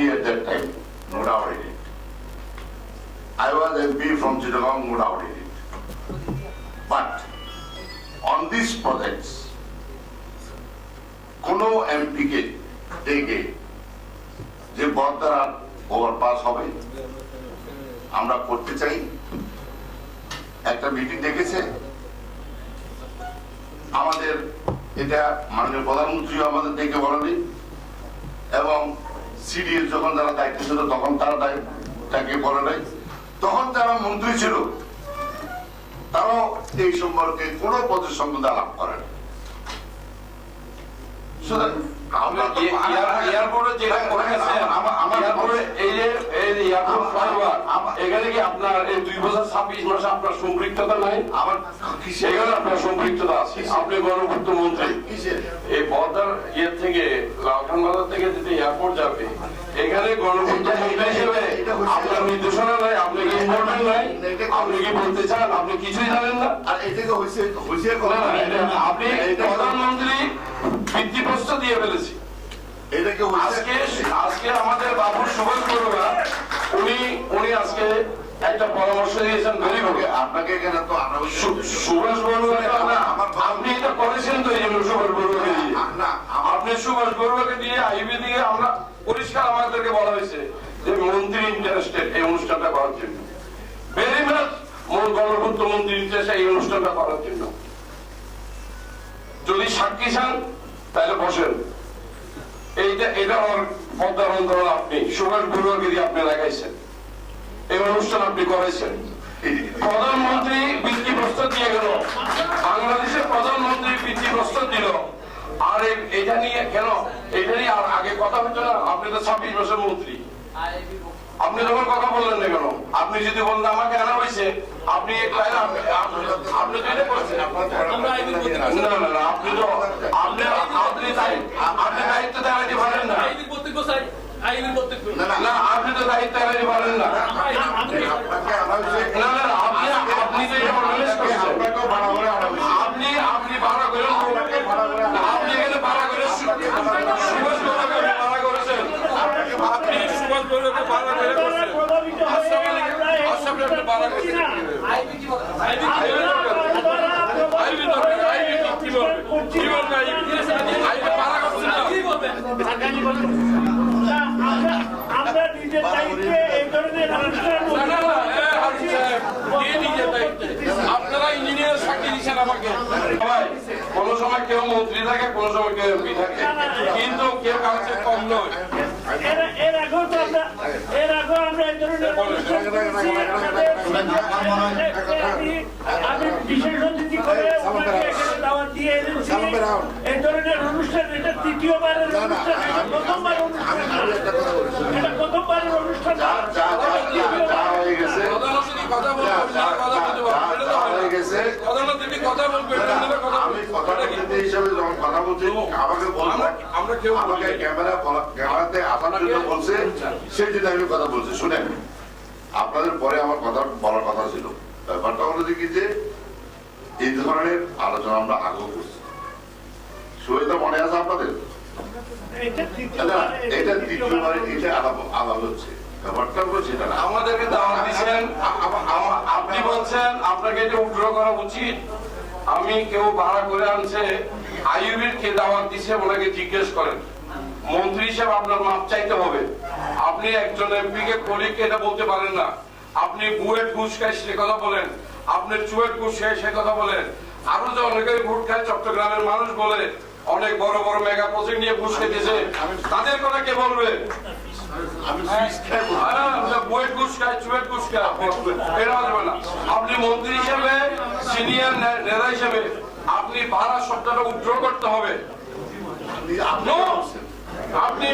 MP at that time, no doubt in it. I was MP from Chittagong, no doubt in it. But on these projects, কোনো এমপিকে ডেকে যে বদ্দারা overpass হবে আমরা করতে চাই একটা মিটিং ডেকেছে আমাদের এটা মাননীয় প্রধানমন্ত্রীও আমাদের ডেকে বলেনি এবং সিডিএস যখন যারা দায়িত্ব ছিল তখন তারা তাকে বলে নাই। তখন যারা মন্ত্রী ছিল। তারাও এই সম্পর্কে কোনো পদের সম্বন্ধে আলাপ করেন সুতরাং আমরা তো- এয়ারপোর্টে যেটা করে গেছে আমার- আমার- এয়ারপোর্টে এই যে এই যে এয়ারপোর্ট ফ্লাইওভার এখানে কি আপনার এই দুই বছর ছাব্বিশ মাসে আপনার সম্পৃক্ততা নাই? আমার কিসের? সেখানে আপনার সম্পৃক্ততা আছে। আপনি গণপূর্ত মন্ত্রী। এই বর্দার ইয়ে থেকে লালখান বাজার থেকে যদি এখানে গণপূর্ত মন্ত্রী হিসেবে আপনার নির্দেশনা নাই আপনি কি ইম্পর্টেন্ট নাই আপনি কি বলতে চান? আপনি কিছুই জানেন না? আর এটাকে হয়েছে হয়েছে না, না, এটা- আপনি প্রধানমন্ত্রী ভিত্তিপ্রস্তর দিয়ে ফেলেছি। এটাকে আজকে আজকে আমাদের বাবু সুভাষ বড়ুয়া উনি উনি আজকে একটা পরামর্শ দিয়েছেন গুড আপনাকে এখানে তো আনা সুভাষ বড়ুয়া আপনি এটা করেছেন তো এই জন্য সুভাষ বড়ুয়াকে দিয়ে? আপনি সুভাষ বড়ুয়াকে দিয়ে আইবি দিয়ে আমরা পরিষ্কার আমাদেরকে বলা হয়েছে যে মন্ত্রী ইন্টারেস্টেড এই অনুষ্ঠানটা করার জন্য। ভেরি মাচ মূল গণপূর্ত মন্ত্রী ইন্টারেস্ট এই অনুষ্ঠানটা করার জন্য। যদি সাক্ষী চান, তাহলে বসেন। এইটা, এটা আমার পদ্মার অন্তরাল আপনি, সুভাষ দিয়ে আপনি লাগাইছেন। এই অনুষ্ঠান আপনি করেছেন। প্রধানমন্ত্রী বৃত্তি প্রস্তাব দিয়ে গেল। বাংলাদেশের প্রধানমন্ত্রী বৃত্তি প্রস্তাব দিল। আর এটা নিয়ে কেন এটা নিয়ে আর আগে কথা হচ্ছে না আপনি তো ছাব্বিশ বছর মন্ত্রী। আপনি যখন কথা বললেন না কেন? আপনি যদি বলেন আমাকে আনা হয়েছে আপনি আপনি- তো করেছেন। না না না আপনি তো আপনি আপনি দায়িত্ব আপনি দায়িত্ব দেওয়াতে পারেন না। না আপনি তো দায়িত্ব পারেন না আপনাকে আনা হয়েছে না না না, আপনি আপনি যে এটা organize করছেন, আপনাকেও ভাড়া করে আনা হয়েছে আপনি আপনি ভাড়া করে আপনি এখানে ভাড়া করে সু- সুভাষ বড়ুয়াকে ভাড়া করেছেন আপনি সুভাষ বড়ুয়াকে ভাড়া করে করেছেন আশরাফ আলীকে আশরাফ আলীকে ভাড়া করেছেন আইবি কি বলে আইবি আইবি দরকার আইবি দরকার আইবি কি- কি বলবে কি বলবে আইবি আইবি ভাড়া করছেন না কি বলবেন আমরা নিজের দায়িত্বে এই ধরনের অনুষ্ঠান না, না, না, এ, হাবিব সাহেব, কে নিজের দায়িত্বে? আপনারা ইঞ্জিনিয়ার সাক্ষী দিচ্ছেন আমাকে ভাই সময় কেউ মন্ত্রী থাকে কোন সময় কেউ এমপি থাকে কিন্তু কেউ কাছে কম নয় এর এর আগেও তো আমরা এর আগেও আমরা এই ধরনের অনুষ্ঠান করেছি। আমাদের- আমি- আমি বিশেষ অতিথি করে ওনাকে এখানে দাওয়াত দিয়ে এনেছি এই ধরনের অনুষ্ঠান এটা তৃতীয়বারের অনুষ্ঠান এটা প্রথমবার অনুষ্ঠান। এটা প্রথমবারের অনুষ্ঠান। হয়ে হয় হয়ে আমাকে ক্যামেরা ক্যামেরাতে আসার জন্য বলছে সেই জন্য আমি কথা বলছি শুনেন আপনাদের পরে আমার কথা বলার কথা ছিল। ব্যাপারটা হলো যে কি যে এই ধরনের আলোচনা আমরা আগেও করছি। সুবিধা মনে আছে আপনাদের? এটা তৃতীয়বার এটা দ্বিতীয়বার এটা আলাপ আলাপ হচ্ছে। ব্যাপারটা হলো সেটা না। আমাদেরকে দাওয়াত দিচ্ছেন। আ- আ- আ- আপনি বলছেন আপনাকে এটা উগ্র করা উচিত। আমি কেউ ভাড়া করে আনছে আইউবির কে দাওয়াত দিছে ওনাকে জিজ্ঞেস করেন? মন্ত্রী হিসেবে আপনার মাপ চাইতে হবে। আপনি একজন এমপি কে কলিগকে এটা বলতে পারেন না। আপনি বুয়েট ঘুষ খায় সে কথা বলেন। আপনি চুয়েট ঘুষ খায় সে কথা বলেন। আরও যে অনেকে ঘুষ খায় চট্টগ্রামের মানুষ বলে অনেক বড় বড় মেগা প্রজেক্ট নিয়ে ঘুষ খেতেছে। তাদের কথা কে বলবে? হবে না। আপনি মন্ত্রী হিসেবে সিনিয়র নেতা হিসেবে আপনি ভাড়া শব্দটা উদ্র করতে হবে। আপনি